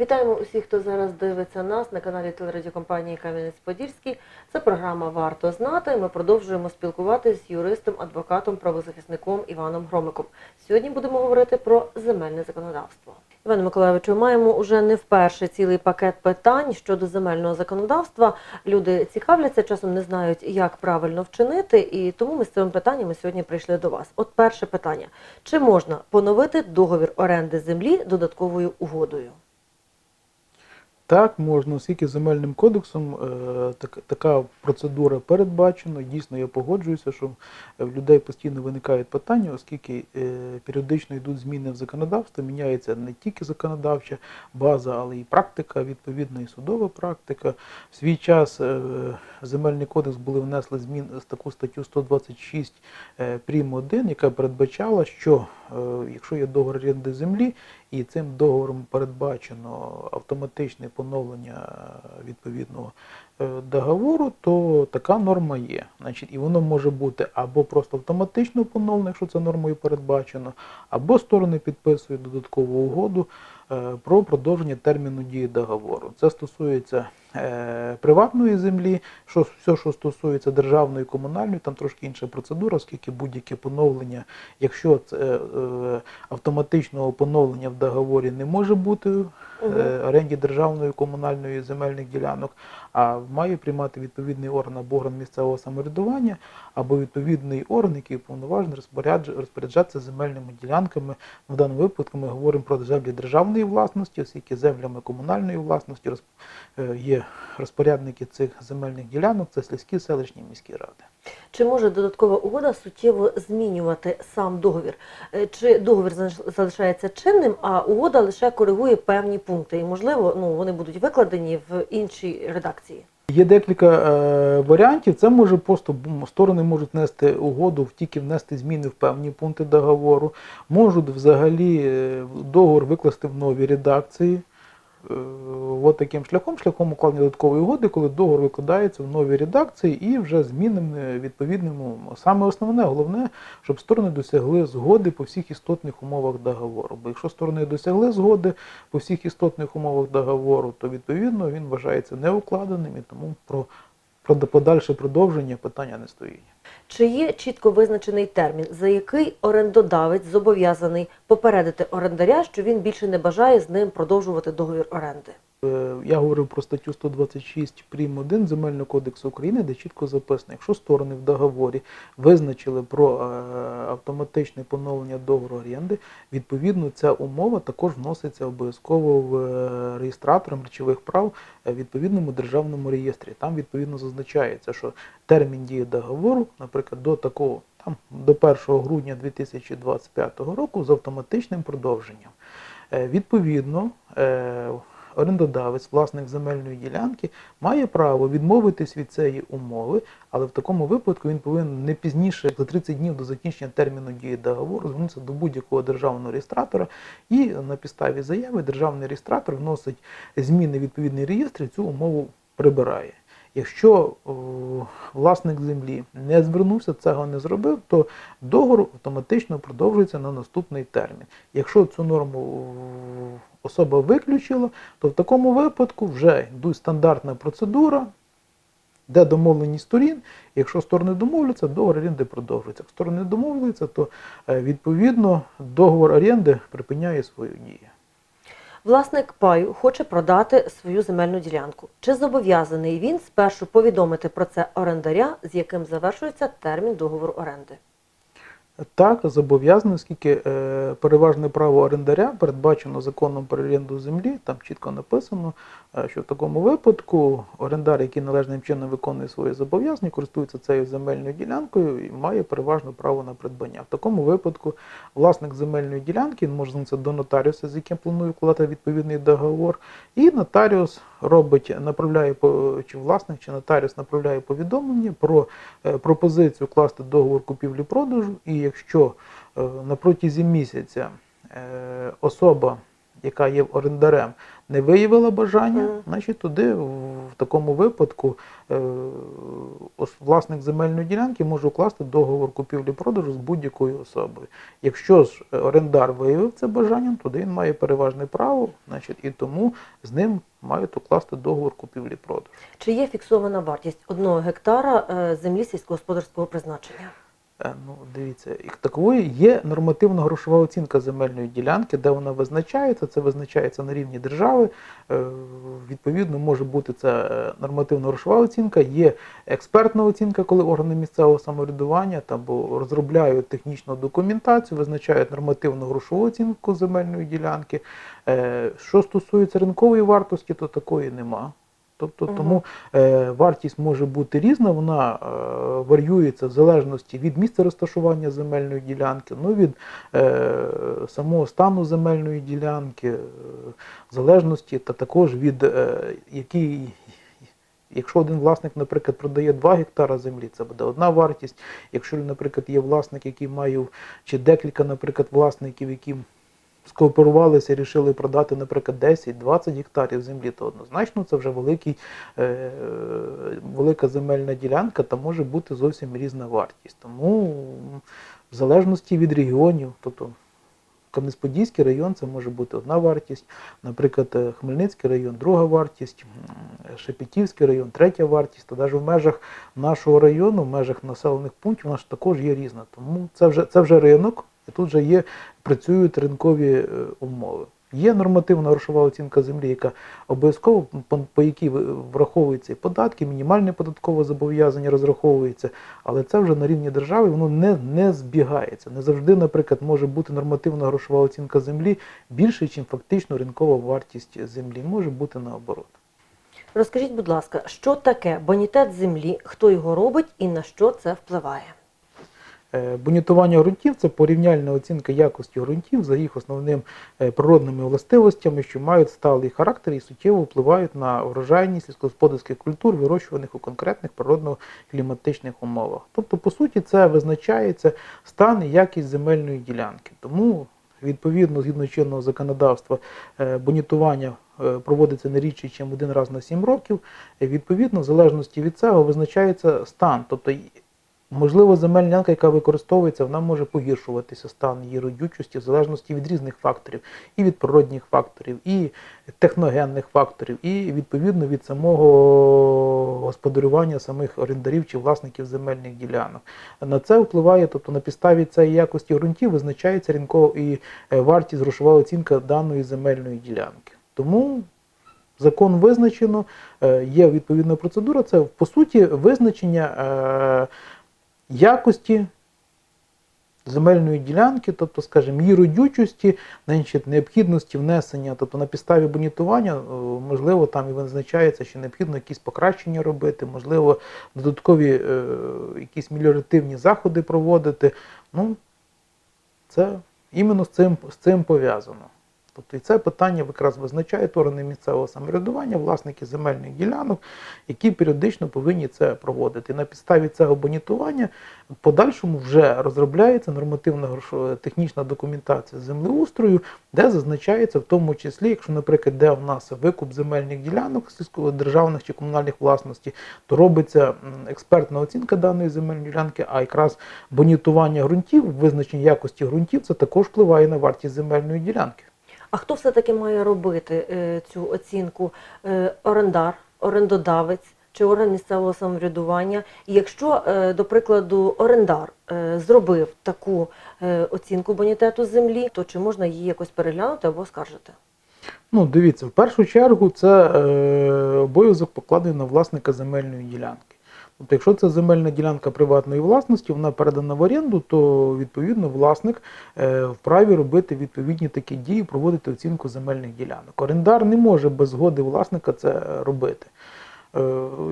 Вітаємо усіх, хто зараз дивиться нас на каналі телерадіокомпанії Кам'янець-Подільський. Це програма Варто знати. Ми продовжуємо спілкуватися з юристом, адвокатом, правозахисником Іваном Громиком. Сьогодні будемо говорити про земельне законодавство. Іване Миколаївичу, маємо уже не вперше цілий пакет питань щодо земельного законодавства. Люди цікавляться, часом не знають, як правильно вчинити, і тому ми з цими питаннями сьогодні прийшли до вас. От перше питання: чи можна поновити договір оренди землі додатковою угодою? Так, можна, оскільки земельним кодексом е, так, така процедура передбачена. Дійсно, я погоджуюся, що в людей постійно виникають питання, оскільки е, періодично йдуть зміни в законодавстві, міняється не тільки законодавча база, але і практика, відповідна і судова практика. В свій час е, в земельний кодекс були внесли змін з таку статтю 126 е, прим. 1, яка передбачала, що е, якщо є договір оренди землі, і цим договором передбачено автоматичне поновлення відповідного е, договору, то така норма є. Значить, і воно може бути або просто автоматично поновлено, якщо це нормою передбачено, або сторони підписують додаткову угоду про продовження терміну дії договору. Це стосується е, приватної землі, що все, що стосується державної, комунальної, там трошки інша процедура, оскільки будь-яке поновлення, якщо це е, автоматичного поновлення в договорі не може бути е, оренді державної комунальної земельних ділянок, а має приймати відповідний орган або орган місцевого самоврядування, або відповідний орган, який повноважений розпорядж- розпоряджатися земельними ділянками. В даному випадку ми говоримо про землі державної власності, оскільки землями комунальної власності е, є розпорядники цих земельних ділянок, це сільські селищні міські ради. Чи може додаткова угода суттєво змінювати сам договір? Е, Чи договір залишається чинним, а угода лише коригує певні пункти? І можливо, ну вони будуть викладені в іншій редакції. Є декілька е, варіантів. Це може просто сторони можуть нести угоду, тільки внести зміни в певні пункти договору, можуть взагалі е, договор викласти в новій редакції. Е, От таким шляхом, шляхом укладення додаткової угоди, коли договор викладається в новій редакції і вже змінами відповідному. Саме основне, головне, щоб сторони досягли згоди по всіх істотних умовах договору. Бо якщо сторони досягли згоди по всіх істотних умовах договору, то відповідно він вважається неукладеним і тому про, про подальше продовження питання не стоїть. Чи є чітко визначений термін, за який орендодавець зобов'язаний попередити орендаря, що він більше не бажає з ним продовжувати договір оренди? Е, Я говорив про статтю 126 прим. 1 Земельного кодексу України, де чітко записано, якщо сторони в договорі визначили про е, автоматичне поновлення договору оренди, відповідно ця умова також вноситься обов'язково в е, реєстратором речових прав відповідному державному реєстрі. Там відповідно зазначається, що термін дії договору, наприклад, до такого там до 1 грудня 2025 року з автоматичним продовженням. Е, Відповідно, е, орендодавець, власник земельної ділянки, має право відмовитись від цієї умови, але в такому випадку він повинен не пізніше за 30 днів до закінчення терміну дії договору звернутися до будь-якого державного реєстратора і на підставі заяви державний реєстратор вносить зміни відповідний реєстр і цю умову прибирає. Якщо власник землі не звернувся, цього не зробив, то договор автоматично продовжується на наступний термін. Якщо цю норму особа виключила, то в такому випадку вже йде стандартна процедура, де домовленість сторін. Якщо сторони домовляться, договор оренди продовжується. Якщо сторони не домовляються, то е, відповідно договор оренди припиняє свою дію. Власник паю хоче продати свою земельну ділянку. Чи зобов'язаний він спершу повідомити про це орендаря, з яким завершується термін договору оренди? Так, зобов'язаний, оскільки е, переважне право орендаря передбачено законом про оренду землі, там чітко написано, е, що в такому випадку орендар, який належним чином виконує свої зобов'язання, користується цією земельною ділянкою і має переважне право на придбання. В такому випадку власник земельної ділянки може звернутися до нотаріуса, з яким планує вкладати відповідний договор, і нотаріус робить, направляє чи власник, чи нотаріус направляє повідомлення про е, пропозицію класти договор купівлі-продажу, і якщо е, на протязі місяця е, особа, яка є орендарем, не виявила бажання, Мгм. значить туди в такому випадку е, власник земельної ділянки може укласти договор купівлі-продажу з будь-якою особою. Якщо ж орендар виявив це бажання, тоді він має переважне право, значить, і тому з ним мають укласти договор купівлі-продажу. Чи є фіксована вартість одного гектара е, землі сільськогосподарського призначення? Е, Ну, дивіться, як такової є нормативна грошова оцінка земельної ділянки, де вона визначається. Це визначається на рівні держави. Е, Відповідно, може бути це е, нормативна грошова оцінка, є експертна оцінка, коли органи місцевого самоврядування там розробляють технічну документацію, визначають нормативну грошову оцінку земельної ділянки. Що стосується ринкової вартості, то такої нема. Тобто Мгм. тому е, вартість може бути різна, вона е, варіюється в залежності від місця розташування земельної ділянки, ну від е, самого стану земельної ділянки, е, в залежності та також від е, який. Якщо один власник, наприклад, продає 2 гектара землі, це буде одна вартість. Якщо, наприклад, є власник, який має чи декілька, наприклад, власників, які скооперувалися і рішили продати, наприклад, 10-20 гектарів землі, то однозначно це вже великий, е, велика земельна ділянка, та може бути зовсім різна вартість. Тому в залежності від регіонів, тобто Кам'янець-Подільський район це може бути одна вартість, наприклад, е, Хмельницький район друга вартість, Шепетівський район третя вартість, та навіть в межах нашого району, в межах населених пунктів, у нас також є різна. Тому це вже, це вже ринок, і тут вже є, працюють ринкові е, умови. Є нормативна грошова оцінка землі, яка обов'язково по, по якій враховуються і податки, мінімальне податкове зобов'язання розраховується, але це вже на рівні держави воно не, не збігається. Не завжди, наприклад, може бути нормативна грошова оцінка землі більше, ніж фактично ринкова вартість землі. Може бути наоборот. Розкажіть, будь ласка, що таке бонітет землі, хто його робить і на що це впливає? Е, Бонітування ґрунтів це порівняльна оцінка якості ґрунтів за їх основним е, природними властивостями, що мають сталий характер і суттєво впливають на врожайність сільськогосподарських культур, вирощуваних у конкретних природно-кліматичних умовах. Тобто, по суті, це визначається стан і якість земельної ділянки. Тому, відповідно, згідно чинного законодавства, е, бонітування е, проводиться не рідше, ніж один раз на 7 років. Відповідно, в залежності від цього визначається стан. Тобто Можливо, земельна ділянка, яка використовується, вона може погіршуватися стан її родючості в залежності від різних факторів, і від природних факторів, і техногенних факторів, і відповідно від самого господарювання самих орендарів чи власників земельних ділянок. На це впливає, тобто на підставі цієї якості ґрунтів визначається ринкова і е, вартість грошова оцінка даної земельної ділянки. Тому закон визначено, е, є відповідна процедура. Це по суті визначення е, якості земельної ділянки, тобто, скажімо, її родючості, значить, необхідності внесення, тобто на підставі бонітування, е, можливо, там і визначається, що необхідно якісь покращення робити, можливо, додаткові е, якісь меліоративні заходи проводити. Ну, це іменно з цим, з цим пов'язано. Тобто і це питання якраз визначають органи місцевого самоврядування, власники земельних ділянок, які періодично повинні це проводити. І На підставі цього бонітування в подальшому вже розробляється нормативна технічна документація землеустрою, де зазначається в тому числі, якщо, наприклад, де в нас викуп земельних ділянок державних чи комунальних власності, то робиться експертна оцінка даної земельної ділянки, а якраз бонітування ґрунтів, визначення якості ґрунтів, це також впливає на вартість земельної ділянки. А хто все-таки має робити е, цю оцінку? Е, орендар, орендодавець чи орган місцевого самоврядування? І якщо, е, до прикладу, орендар зробив таку оцінку бонітету землі, то чи можна її якось переглянути або скаржити? Ну, дивіться, в першу чергу це е, обов'язок покладений на власника земельної ділянки. Тобто, якщо це земельна ділянка приватної власності, вона передана в оренду, то відповідно власник е, вправі робити відповідні такі дії, проводити оцінку земельних ділянок. Орендар не може без згоди власника це робити. Е,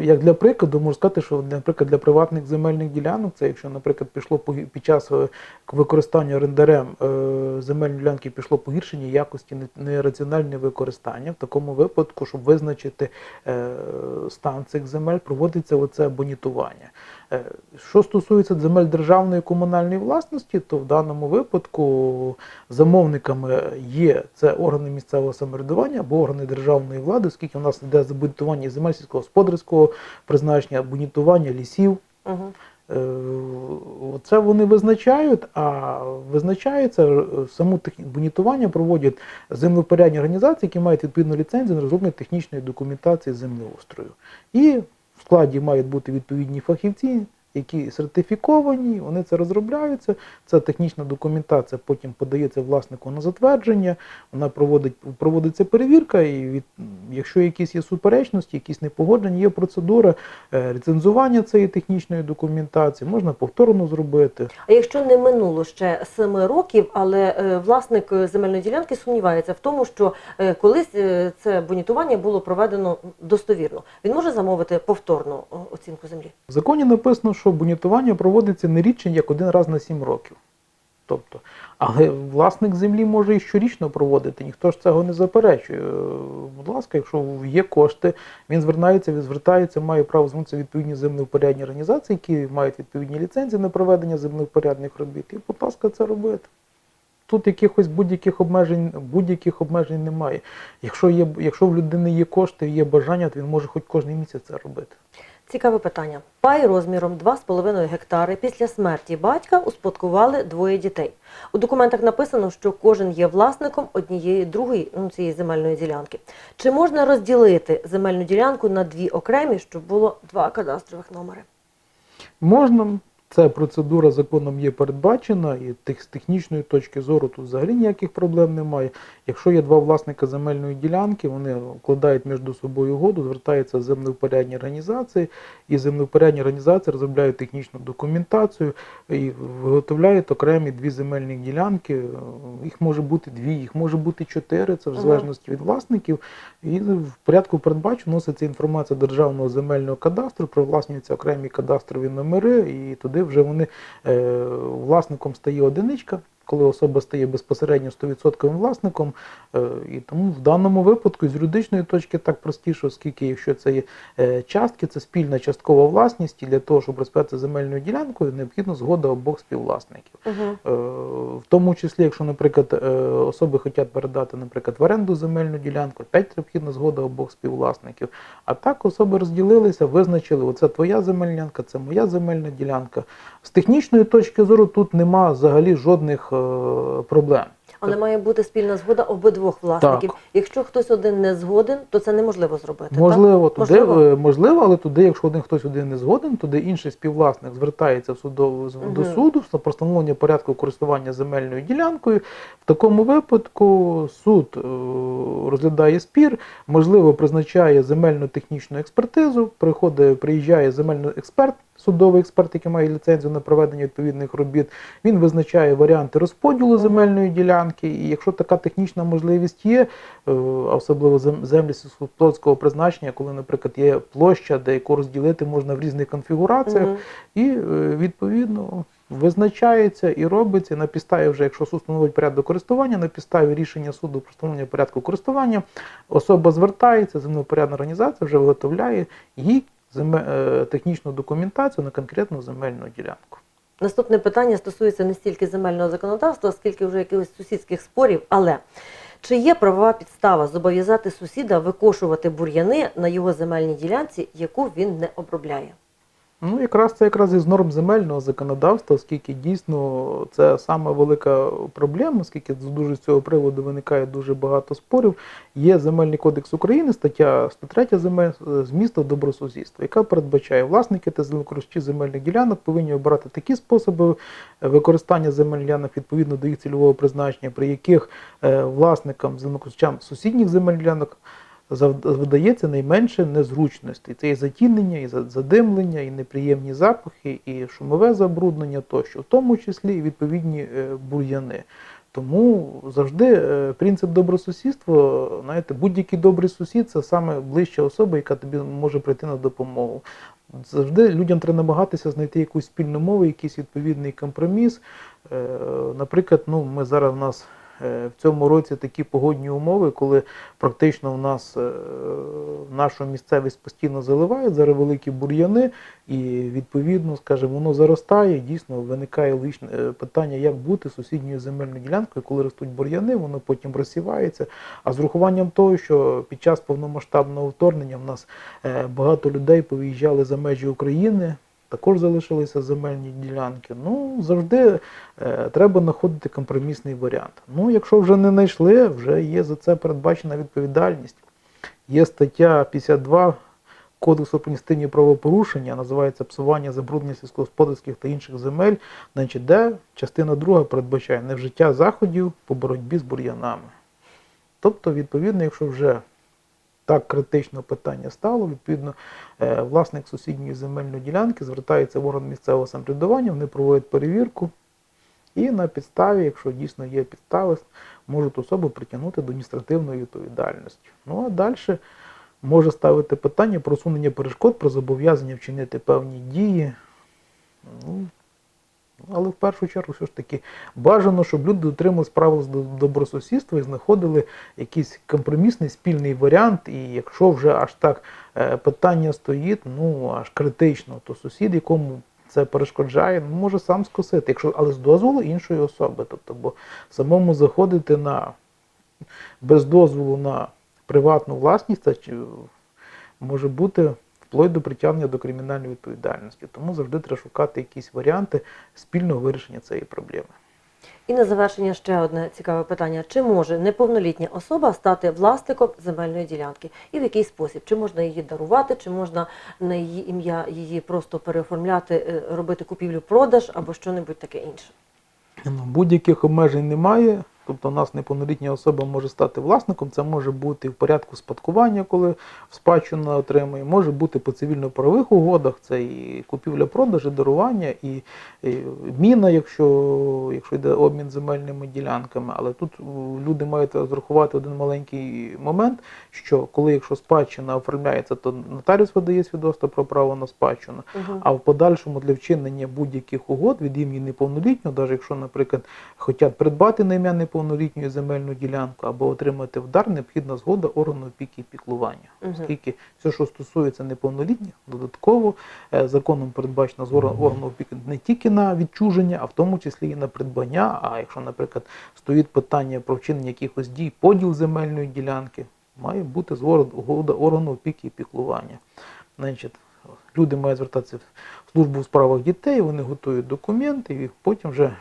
Як для прикладу, можу сказати, що наприклад для приватних земельних ділянок, це якщо, наприклад, пішло під час е, використання орендарем е, земельної ділянки пішло погіршення якості нераціональне використання, в такому випадку, щоб визначити стан цих земель, проводиться оце бонітування. Е, Що стосується земель державної і комунальної власності, то в даному випадку замовниками є це органи місцевого самоврядування або органи державної влади, оскільки у нас йде забудування земель сільськогосподарського призначення, бунітування лісів. Угу. Е, Це вони визначають, а визначається е, саму бунітування проводять землепорядні організації, які мають відповідну ліцензію на розроблення технічної документації землеустрою. І в складі мають бути відповідні фахівці, які сертифіковані, вони це розробляються. Ця технічна документація потім подається власнику на затвердження, вона проводить, проводиться перевірка, і від, якщо якісь є суперечності, якісь непогодження, є процедура е, ліцензування цієї технічної документації, можна повторно зробити. А якщо не минуло ще семи років, але е, власник е, земельної ділянки сумнівається в тому, що колись це бунітування було проведено достовірно, він може замовити повторну оцінку землі. В законі написано, що бунітування проводиться не рідше, як один раз на 7 років. Тобто, але власник землі може і щорічно проводити, ніхто ж цього не заперечує. Будь ласка, якщо є кошти, він звертається, він звертається, має право звернутися відповідні землевпорядні організації, які мають відповідні ліцензії на проведення землевпорядних робіт. І, будь ласка, це робити. Тут якихось будь-яких обмежень, будь-яких обмежень немає. Якщо є, якщо в людини є кошти, є бажання, то він може хоч кожен місяць це робити. Цікаве питання. Пай розміром 2,5 гектари після смерті батька успадкували двоє дітей. У документах написано, що кожен є власником однієї другої ну, цієї земельної ділянки. Чи можна розділити земельну ділянку на дві окремі, щоб було два кадастрових номери? Можна, ця процедура законом є передбачена, і з технічної точки зору тут взагалі ніяких проблем немає. Якщо є два власника земельної ділянки, вони укладають між собою угоду, звертаються в землевпорядні організації, і землевпорядні організації розробляють технічну документацію і виготовляють окремі дві земельні ділянки. Їх може бути дві, їх може бути чотири, це в залежності від власників. І в порядку передбачено вноситься інформація державного земельного кадастру, привласнюються окремі кадастрові номери, і туди вже вони е, власником стає одиничка. Коли особа стає безпосередньо 100% власником, е, і тому в даному випадку з юридичної точки так простіше, оскільки якщо це є е, частки, це спільна часткова власність, і для того, щоб розписати земельною ділянкою, необхідна згода обох співвласників. Угу. В тому числі, якщо, наприклад, особи хочуть передати, наприклад, в оренду земельну ділянку, опять необхідна згода обох співвласників. А так особи розділилися, визначили, оце твоя земельна ділянка, це моя земельна ділянка. З технічної точки зору тут нема взагалі жодних е, проблем. Але має бути спільна згода обидвох власників. Так. Якщо хтось один не згоден, то це неможливо зробити. Можливо, так? туди Можливо? е, можливо, але туди, якщо один хтось один не згоден, туди інший співвласник звертається в судову з- до суду на постановлення порядку користування земельною ділянкою. В такому випадку суд е, розглядає спір, можливо, призначає земельну технічну експертизу. Приходить, приїжджає земельний експерт, судовий експерт, який має ліцензію на проведення відповідних робіт. Він визначає варіанти розподілу земельної ділянки. І якщо така технічна можливість є, е, особливо землі сільськогосподарського призначення, коли, наприклад, є площа, де яку розділити можна в різних конфігураціях, Мгм. і е, відповідно визначається і робиться на підставі, вже якщо суд встановить порядок користування, на підставі рішення суду про встановлення порядку користування, особа звертається, землепорядна організація вже виготовляє їй технічну документацію на конкретну земельну ділянку. Наступне питання стосується не стільки земельного законодавства, скільки вже якихось сусідських спорів. Але чи є правова підстава зобов'язати сусіда викошувати бур'яни на його земельній ділянці, яку він не обробляє? Ну, якраз це якраз із норм земельного законодавства, оскільки дійсно це саме велика проблема, оскільки з- дуже з цього приводу виникає дуже багато спорів. Є Земельний кодекс України, стаття 103 земель е, змісту добросусідства, яка передбачає власники та землекористувачі земельних ділянок повинні обирати такі способи е, використання земельних ділянок відповідно до їх цільового призначення, при яких е, власникам землекористувачам сусідніх земельних ділянок завдається найменше незручностей. Це і затінення, і за- задимлення, і неприємні запахи, і шумове забруднення тощо, в тому числі і відповідні е, бур'яни. Тому завжди е, принцип добросусідства, знаєте, будь-який добрий сусід це саме ближча особа, яка тобі може прийти на допомогу. Завжди людям треба намагатися знайти якусь спільну мову, якийсь відповідний компроміс. Е, Наприклад, ну, ми зараз у нас в цьому році такі погодні умови, коли практично в нас е, нашу місцевість постійно заливають, зараз великі бур'яни, і відповідно, скажімо, воно заростає. Дійсно виникає логічне е, питання, як бути сусідньою земельною ділянкою, коли ростуть бур'яни, воно потім розсівається. А з урахуванням того, що під час повномасштабного вторгнення в нас е, багато людей повиїжджали за межі України. Також залишилися земельні ділянки. Ну, завжди е, треба знаходити компромісний варіант. Ну, якщо вже не знайшли, вже є за це передбачена відповідальність. Є стаття 52 Кодексу про правопорушення, називається псування, забруднення сільськогосподарських та інших земель, значить, де частина друга передбачає невжиття заходів по боротьбі з бур'янами. Тобто, відповідно, якщо вже так критично питання стало, відповідно, е, власник сусідньої земельної ділянки звертається в орган місцевого самоврядування, вони проводять перевірку, і на підставі, якщо дійсно є підстави, можуть особу притягнути до адміністративної відповідальності. Ну а далі може ставити питання про усунення перешкод, про зобов'язання вчинити певні дії. Ну, але в першу чергу все ж таки бажано, щоб люди дотримувалися правил добросусідства і знаходили якийсь компромісний спільний варіант. І якщо вже аж так е, питання стоїть, ну аж критично, то сусід, якому це перешкоджає, ну, може сам скосити, якщо, але з дозволу іншої особи. Тобто, бо самому заходити на без дозволу на приватну власність, це може бути вплоть до притягнення до кримінальної відповідальності. Тому завжди треба шукати якісь варіанти спільного вирішення цієї проблеми. І на завершення ще одне цікаве питання: чи може неповнолітня особа стати власником земельної ділянки? І в який спосіб? Чи можна її дарувати, чи можна на її ім'я її просто переоформляти, е, робити купівлю-продаж або що-небудь таке інше? Ну, будь-яких обмежень немає. Тобто у нас неповнолітня особа може стати власником, це може бути в порядку спадкування, коли в спадщину отримує, може бути по цивільно-правових угодах, це і купівля-продаж, і дарування, і, і міна, якщо, якщо йде обмін земельними ділянками. Але тут люди мають розрахувати один маленький момент, що коли якщо спадщина оформляється, то нотаріус видає свідоцтво про право на спадщину. Угу. А в подальшому для вчинення будь-яких угод від імені неповнолітнього, навіть якщо, наприклад, хочуть придбати на ім'я неповнолітньої земельну ділянку або отримати вдар, необхідна згода органу опіки і піклування. Мгм. Оскільки все, що стосується неповнолітніх, додатково е, законом передбачено з органу органу опіки не тільки на відчуження, а в тому числі і на придбання. А якщо, наприклад, стоїть питання про вчинення якихось дій, поділ земельної ділянки, має бути згода органу опіки і піклування. Значить, люди мають звертатися в службу у справах дітей, вони готують документи, і потім вже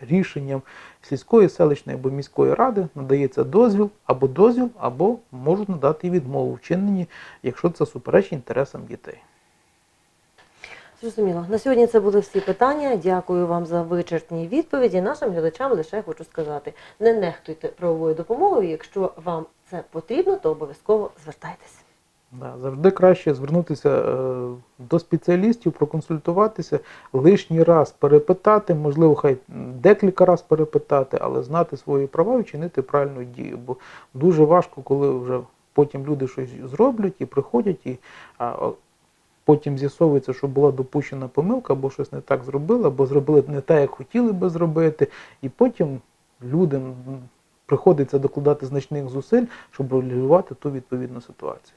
рішенням сільської, селищної або міської ради надається дозвіл або дозвіл, або можуть надати відмову вчиненні, якщо це суперечить інтересам дітей. Зрозуміло. На сьогодні це були всі питання. Дякую вам за вичерпні відповіді. Нашим глядачам лише хочу сказати: не нехтуйте правовою допомогою. Якщо вам це потрібно, то обов'язково звертайтеся. Завжди краще звернутися е, до спеціалістів, проконсультуватися, лишній раз перепитати, можливо, хай декілька раз перепитати, але знати свої права і чинити правильну дію. Бо дуже важко, коли вже потім люди щось зроблять і приходять, і а, потім з'ясовується, що була допущена помилка, або щось не так зробили, або зробили не так, як хотіли би зробити, і потім людям приходиться докладати значних зусиль, щоб регулювати ту відповідну ситуацію.